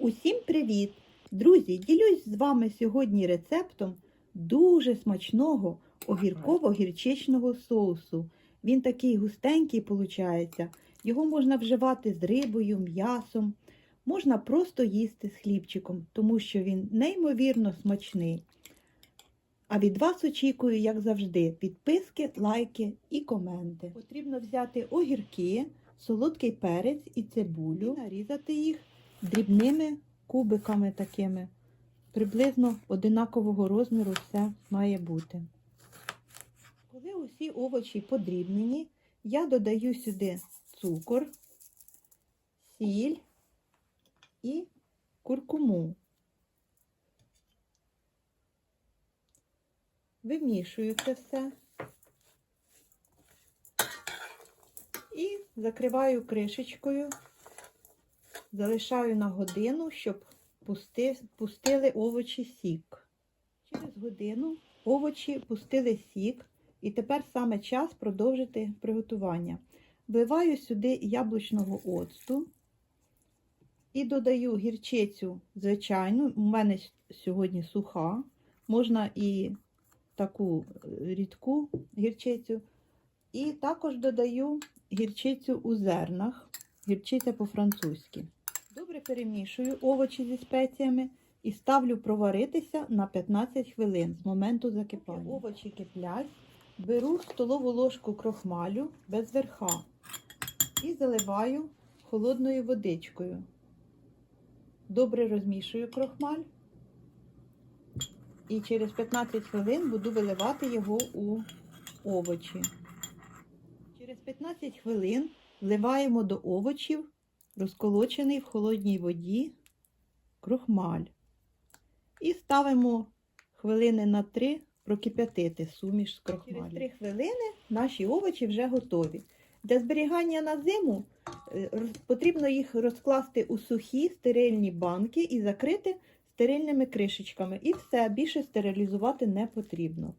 Усім привіт! Друзі, ділюсь з вами сьогодні рецептом дуже смачного огірково-гірчичного соусу. Він такий густенький виходить. Його можна вживати з рибою, м'ясом, можна просто їсти з хлібчиком, тому що він неймовірно смачний. А від вас очікую, як завжди, підписки, лайки і коменти. Потрібно взяти огірки, солодкий перець і цибулю, нарізати їх дрібними кубиками такими. Приблизно одинакового розміру все має бути. Коли усі овочі подрібнені, я додаю сюди цукор, сіль і куркуму. Вимішую це все і закриваю кришечкою, залишаю на годину, щоб пусти, пустили овочі сік. Через годину овочі пустили сік, і тепер саме час продовжити приготування. Вливаю сюди яблучного оцту і додаю гірчицю звичайну. У мене сьогодні суха, можна і таку рідку гірчицю. І також додаю гірчицю у зернах, гірчиця по-французьки. Перемішую овочі зі спеціями і ставлю проваритися на 15 хвилин з моменту закипання. Овочі киплять, беру столову ложку крохмалю без верха і заливаю холодною водичкою. Добре розмішую крохмаль. І через 15 хвилин буду виливати його у овочі. Через 15 хвилин вливаємо до овочів розколочений в холодній воді крохмаль. І ставимо хвилини на 3 прокип'ятити суміш з крохмалю. Через 3 хвилини наші овочі вже готові. Для зберігання на зиму е, потрібно їх розкласти у сухі стерильні банки і закрити стерильними кришечками. І все, більше стерилізувати не потрібно.